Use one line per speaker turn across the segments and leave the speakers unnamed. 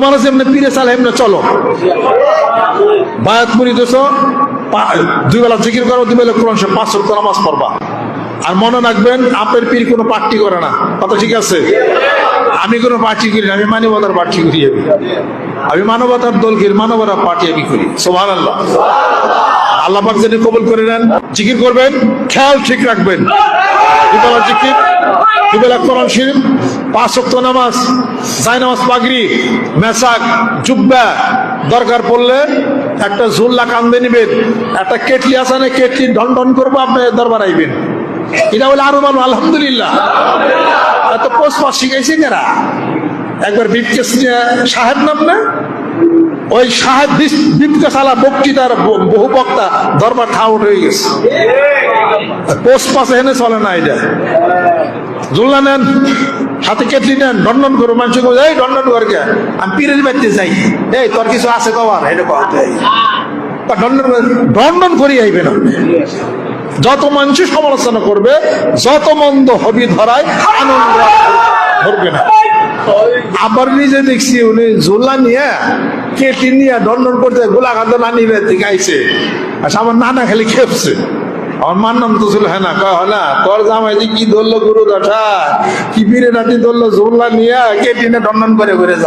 তোমার যেমনি পীরে চালে এমনি চলো। বায়াত মুড়ি দোষ দুই বেলা জিকির করো, দুই বেলা কোরআন পাঁচ সপ্তাহ নামাজ পড়বা। আর মনে রাখবেন আপের পীর কোনো পার্টি করে না। কথা ঠিক আছে? আমি কোনো পার্টি করি না, আমি মানবতার পার্টি করি আমি। মানবতার দল মানবতার পার্টি আমি করি। সোহান আল্লাহ আল্লাহ পাক যেন কবুল করে নেন। জিকির করবেন, খেয়াল ঠিক রাখবেন। দুবেলা জিকির দুবেলা কোরআন শরীফ, পাঁচ সপ্ত নামাজ সাই নামাজ পাগড়ি, মেসাক, জুব্বা দরকার পড়লে একটা ঝুল্লা কান্দে নিবেন, একটা কেটলি আসানে কেটলি ঢন ঢন করব আপনি দরবার আইবেন। এটা বলে আরও ভালো, আলহামদুলিল্লাহ। এত পোষ পাশ শিখাইছে যারা একবার বিপকেশ সাহেব নাম না ওই বিপকে সালা বক্তৃতার বহু বক্তা দরবার ঠাউট হয়ে গেছে। পোষ পাশে হেনে চলে না এটা। জুল্লা নেন, হাতে কেটলি নেন, দণ্ডন করো মানুষ এই দণ্ডন কর কে? আমি পীরের বাড়িতে যাই। এই, তোর কিছু আছে কবার? এটা কথা দণ্ডন দণ্ডন করি আইবেন আপনি যত মানুষ সমালোচনা করবে, যত মন্দ হবি ধরায় আনন্দ ধরবে না। আবার নিজে দেখছি উনি ঝোলা নিয়ে কেটি নিয়ে দণ্ডন করতে গোলাঘাত না নিবে গাইছে। আচ্ছা আমার নানা খালি খেপছে। আমার মার নাম তো ছিল হ্যাঁ যে কি ধরলো গুরু কি বিরে ধরলো নিয়ে করে করে ওই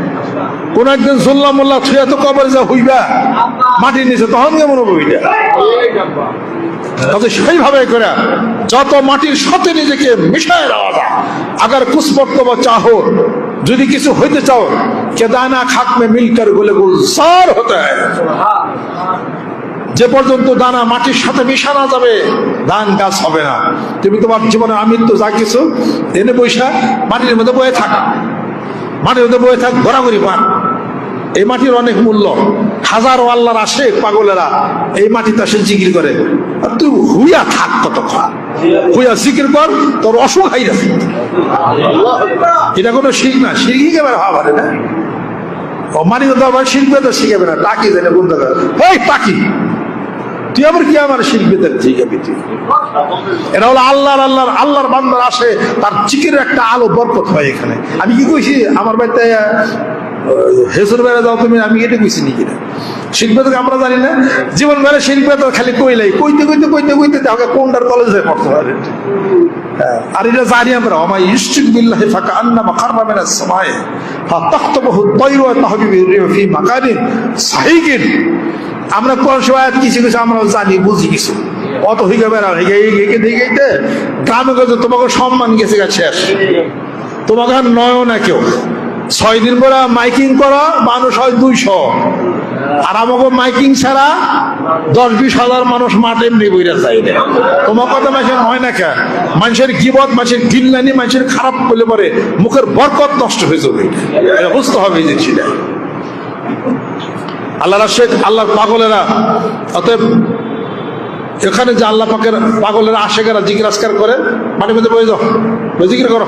কোন একদিন জুল্লা মোল্লা থুয়া তো কবর যা হইবা? মাটির নিচে, তখন কেমন হবে ওইটা? সেইভাবে করে যত মাটির সাথে নিজেকে মিশায় দেওয়া যায় আগার বা চাহো যদি কিছু হইতে চাও কেদানা খাক মে মিলকর গুলে গুলসার হতে যে পর্যন্ত দানা মাটির সাথে মিশানো যাবে, ধান গাছ হবে না। তুমি তোমার জীবনে আমৃত্যু যা কিছু, এনে বৈশা, মাটির মধ্যে বয়ে থাক। মাটির মধ্যে বয়ে থাক, ঘোরাঘুরি পান এই মাটির অনেক মূল্য। হাজারো আল্লাহর আসে পাগলেরা এই মাটিতে আসে জিকির করে। আর তুই হুইয়া থাক কতক্ষণ হুইয়া জিকির কর, তোর অসুখ হাইরা এটা কোনো শিখ না শিখি কেবার হওয়া পারে না। ও মানি তো আবার শিখবে তো শিখাবে না, টাকি দেনে বন্ধ করে। এই টাকি, তুই আবার কি আমার শিখবে তার তুই এটা হলো আল্লাহর আল্লাহর আল্লাহর বান্দার আসে, তার চিকের একটা আলো বরকত হয় এখানে। আমি কি কইছি, আমার বাড়িতে হেসুর বেড়া যাও তুমি আমি এটা কইছি নাকি শিখবে তো আমরা জানি না। জীবন বেড়ে শিল্পে তো খালি কইলাই। কইতে কইতে কইতে কইতে তাকে কোনটার কলেজে পড়তে পারে হ্যাঁ, আর এটা জানি আমরা কিছু কিছু আমরা জানি অত বেড়া তোমাকে সম্মান গেছে তোমাকে আর নয় না কেউ। ছয় দিন পরে মাইকিং করা, মানুষ হয় দুইশো। আর আমাকে মাইকিং ছাড়া দশ বিশ হাজার মানুষ মাঠে এমনি বইরা চাই তোমার কথা মানুষের হয় না কেন? মানুষের গিবত, মানুষের গিল্লানি মানুষের খারাপ করলে পরে মুখের বরকত নষ্ট হয়ে যাবে। বুঝতে হবে এই জিনিসটা আল্লাহ শেখ আল্লাহ পাগলেরা, অতএব এখানে যে আল্লাহ পাকের পাগলেরা আশেকেরা জিজ্ঞাসকার করে মাঠে মধ্যে বয়ে যাও। জিজ্ঞেস করো।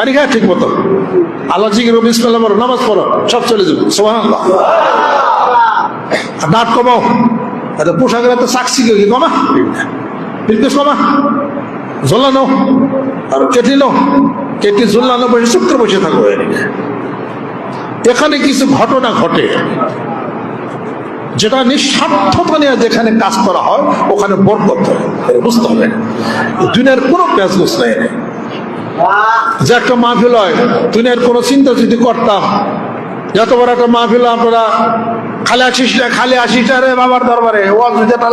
পানি খায় ঠিক মতো। আল্লাহ বিসমিল্লাহ পড়ো নামাজ পড়ো, সব চলে যাবে। সোহান দাঁত কমাও। এত পোশাকের এত সাক্ষী কি কমা। বিলকেশ কমা। ঝোলানো আর কেটলি নো কেটলি ঝোলানো বসে চুপ বসে থাকো। এখানে কিছু ঘটনা ঘটে। যেটা নিঃস্বার্থতা নিয়ে যেখানে কাজ করা হয়, ওখানে বরকত হয়। বুঝতে হবে। দুনিয়ার কোনো প্যাজগুস নেই যে একটা মাহফিল হয়, দুনিয়ার কোনো চিন্তা যদি করতাম, যত বড় একটা মাহফিল আপনারা খালি আশিসটা খালি আশিটা রে বাবার দরবারে ও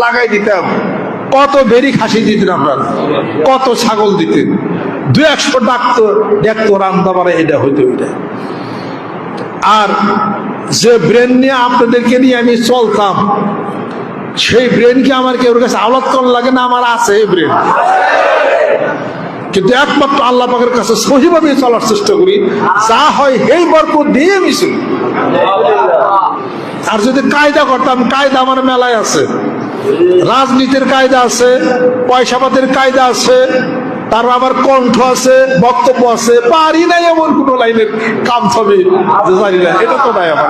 লাগাই দিতাম। কত বেরি খাসি দিতেন আপনারা কত ছাগল দিতেন। দু একশো ডাকতো, দেখতো রান্না পারে এটা হইতো এটা আর যে ব্রেন নিয়ে আপনাদেরকে নিয়ে আমি চলতাম, সেই ব্রেন কি আমার কেউ কাছে আওলাদ লাগে না? আমার আছে এই ব্রেন। কিন্তু একমাত্র আল্লাহ পাকের কাছে সহিভাবে চলার চেষ্টা করি, যা হয় এই বরকত দিয়ে আমি। আর যদি কায়দা করতাম, কায়দা আমার মেলায় আছে রাজনীতির কায়দা আছে, পয়সাপাতের কায়দা আছে তার আমার কণ্ঠ আছে, বক্তব্য আছে, পারি নাই এমন কোন লাইনের কাম ছবি এটা তো নাই আমার